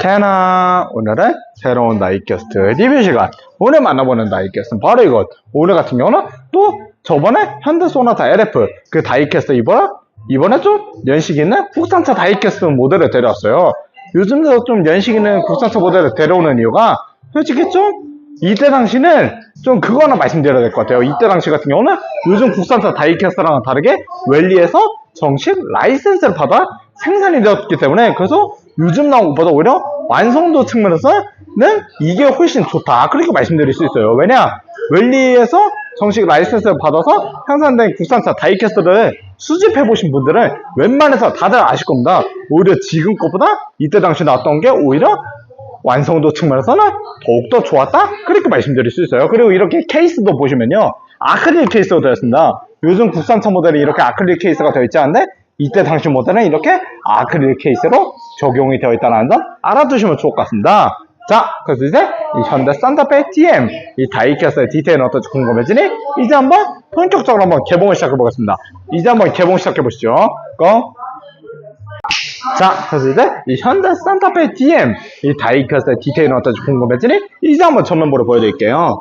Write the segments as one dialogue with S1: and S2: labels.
S1: 테나 오늘은 새로운 나이캐스트 리뷰 시간. 오늘 만나보는 나이캐스트는 바로 이것 오늘 같은 경우는 또 저번에 현대 소나타 LF 그 다이캐스트 이번에 이번에 좀 연식 있는 국산차 다이캐스트 모델을 데려왔어요. 요즘 들어 좀 연식 있는 국산차 모델을 데려오는 이유가 솔직히 좀 이때 당시는 좀 그거 하나 말씀드려야 될 것 같아요 이때 당시 같은 경우는 요즘 국산차 다이캐스트랑은 다르게 웰리에서 정식 라이센스를 받아 생산이 되었기 때문에 그래서 요즘 나온 것보다 오히려 완성도 측면에서는 이게 훨씬 좋다. 그렇게 말씀드릴 수 있어요. 왜냐? 웰리에서 정식 라이센스를 받아서 생산된 국산차 다이캐스트를 수집해 보신 분들은 웬만해서 다들 아실 겁니다. 오히려 지금 것보다 이때 당시 나왔던 게 오히려 완성도 측면에서는 더욱더 좋았다? 그렇게 말씀드릴 수 있어요. 그리고 이렇게 케이스도 보시면요. 아크릴 케이스로 되어 있습니다. 요즘 국산차 모델이 이렇게 아크릴 케이스가 되어 있지 않은데 이때 당시 모델은 이렇게 아크릴 케이스로 적용이 되어 있다는 점 알아두시면 좋을 것 같습니다. 자, 그래서 이제 이 현대 산타페 TM 이 다이캐스의 디테일은 어떨지 궁금해지니 이제 한번 본격적으로 한번 개봉을 시작해 보겠습니다. 이제 한번 개봉 시작해 보시죠. 고! 자, 그래서 이제 이 현대 산타페 DM 이 다이캐스의 디테일은 어떨지 궁금해지니 이제 한번 전면부를 보여드릴게요.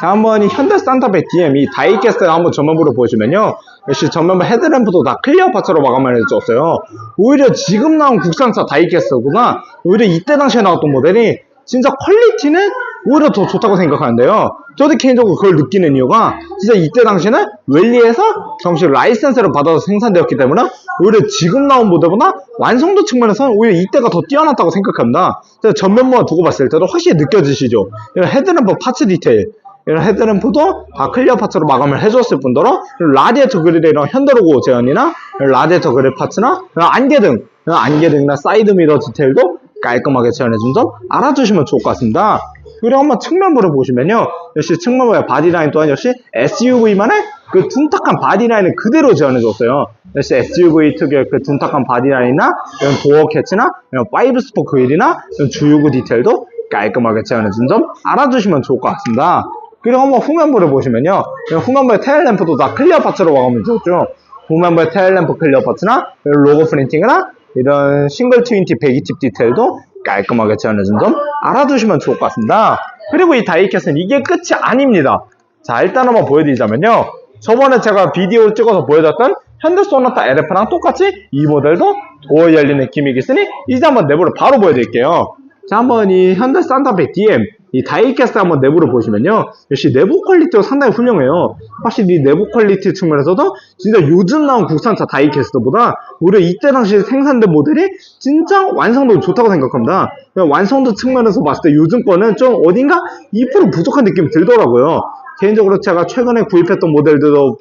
S1: 자, 한번 이 현대 산타페 DM 이 다이캐스트를 한번 전면부로 보시면요. 역시 전면부 헤드램프도 다 클리어 파츠로 마감을 해줬어요. 오히려 지금 나온 국산차 다이캐스트보다 오히려 이때 당시에 나왔던 모델이 진짜 퀄리티는 오히려 더 좋다고 생각하는데요. 저도 개인적으로 그걸 느끼는 이유가 진짜 이때 당시에는 웰리에서 정식 라이센스를 받아서 생산되었기 때문에 오히려 지금 나온 모델보다 완성도 측면에서는 오히려 이때가 더 뛰어났다고 생각합니다. 전면부만 두고 봤을 때도 확실히 느껴지시죠? 이런 헤드램프 파츠 디테일 이런 헤드램프도 다 클리어 파츠로 마감을 해줬을 뿐더러 라디에이터 그릴의 이런 현대로고 제한이나 라디에이터 그릴 파츠나 안개 등 안개 등이나 사이드 미러 디테일도 깔끔하게 재현해준 점 알아두시면 좋을 것 같습니다. 그리고 한번 측면부를 보시면요. 역시 측면부의 바디라인 또한 역시 SUV만의 그 둔탁한 바디라인을 그대로 재현해줬어요. 역시 SUV 특유의 그 둔탁한 바디라인이나 이런 도어 캐치나 이런 5 스포크 휠이나 이런 주유구 디테일도 깔끔하게 재현해준 점 알아두시면 좋을 것 같습니다. 그리고 한번 후면부를 보시면요. 후면부의 테일 램프도 다 클리어 파츠로 마감을 줬죠. 후면부의 테일 램프 클리어 파츠나 로고 프린팅이나 이런 싱글 트윈티 배기팁 디테일도 깔끔하게 재현해준 점 알아두시면 좋을 것 같습니다. 그리고 이 다이캐스는 이게 끝이 아닙니다. 자, 일단 한번 보여드리자면요. 저번에 제가 비디오를 찍어서 보여줬던 현대 소나타 LF랑 똑같이 이 모델도 도어 열리는 기믹이 있으니 이제 한번 내부를 바로 보여드릴게요. 자, 한번 이 현대 산타페 DM 이 다이캐스트 한번 내부를 보시면요. 역시 내부 퀄리티가 상당히 훌륭해요. 확실히 이 내부 퀄리티 측면에서도 진짜 요즘 나온 국산차 다이캐스트보다 오히려 이때 당시 생산된 모델이 진짜 완성도 좋다고 생각합니다. 완성도 측면에서 봤을 때 요즘 거는 좀 어딘가 2% 부족한 느낌이 들더라고요. 개인적으로 제가 최근에 구입했던 모델들도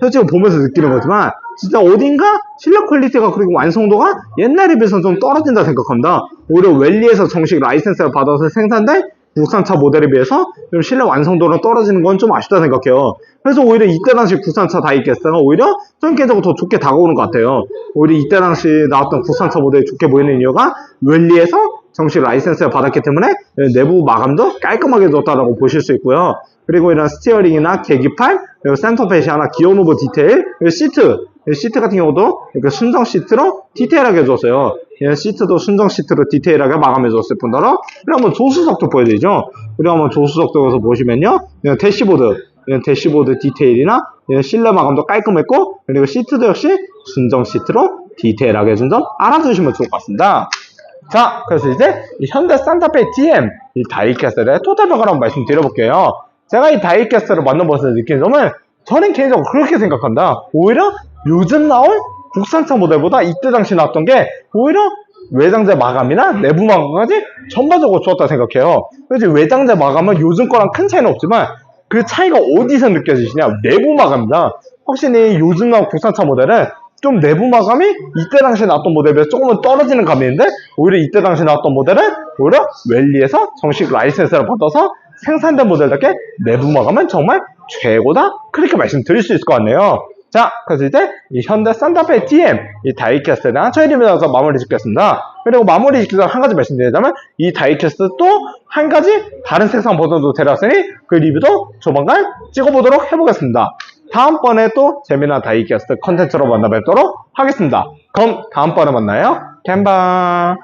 S1: 솔직히 보면서 느끼는 거지만 진짜 어딘가 실력 퀄리티가 그리고 완성도가 옛날에 비해서 좀 떨어진다 생각합니다. 오히려 웰리에서 정식 라이센스를 받아서 생산된 국산차 모델에 비해서 좀 실내 완성도가 떨어지는 건 좀 아쉽다 생각해요. 그래서 오히려 이때 당시 국산차 다이캐스트가 오히려 좀 개인적으로 더 좋게 다가오는 것 같아요. 오히려 이때 당시 나왔던 국산차 모델이 좋게 보이는 이유가 웰리에서 정식 라이센스를 받았기 때문에 내부 마감도 깔끔하게 줬다라고 보실 수 있고요. 그리고 이런 스티어링이나 계기판, 센터페시 하나 기어노브 디테일, 시트, 시트 같은 경우도 이렇게 순정 시트로 디테일하게 해줬어요. 예, 시트도 순정 시트로 디테일하게 마감해 줬을 뿐더러 그리고 한번 조수석도 보여드리죠. 그리고 한번 조수석도 여기서 보시면요. 이런 대시보드, 이런 대시보드 디테일이나 실내 마감도 깔끔했고 그리고 시트도 역시 순정 시트로 디테일하게 해준 점 알아두시면 좋을 것 같습니다. 자, 그래서 이제 이 현대 산타페 DM 이 다이캐스트의 토탈평을 한번 말씀드려볼게요. 제가 이 다이캐스트를 만나보면서 느낀 점은 저는 개인적으로 그렇게 생각한다. 오히려 요즘 나올 국산차 모델보다 이때 당시 나왔던 게 오히려 외장재 마감이나 내부 마감까지 전반적으로 좋았다 생각해요. 그래서 외장재 마감은 요즘 거랑 큰 차이는 없지만 그 차이가 어디서 느껴지시냐? 내부 마감입니다. 확실히 요즘 나온 국산차 모델은 좀 내부 마감이 이때 당시에 나왔던 모델에 조금은 떨어지는 감이 있는데 오히려 이때 당시에 나왔던 모델은 오히려 웰리에서 정식 라이센스를 받아서 생산된 모델답게 내부 마감은 정말 최고다? 그렇게 말씀드릴 수 있을 것 같네요. 자, 그래서 이제 이 현대 산타페 TM 이 저희 리뷰에서 마무리 짓겠습니다. 그리고 마무리 짓기 전에 한 가지 말씀드리자면 이 다이캐스트 또 한 가지 다른 색상 버전도 데려왔으니 그 리뷰도 조만간 찍어보도록 해보겠습니다. 다음번에 또 재미난 다이캐스트 컨텐츠로 만나 뵙도록 하겠습니다. 그럼 다음번에 만나요. 캔바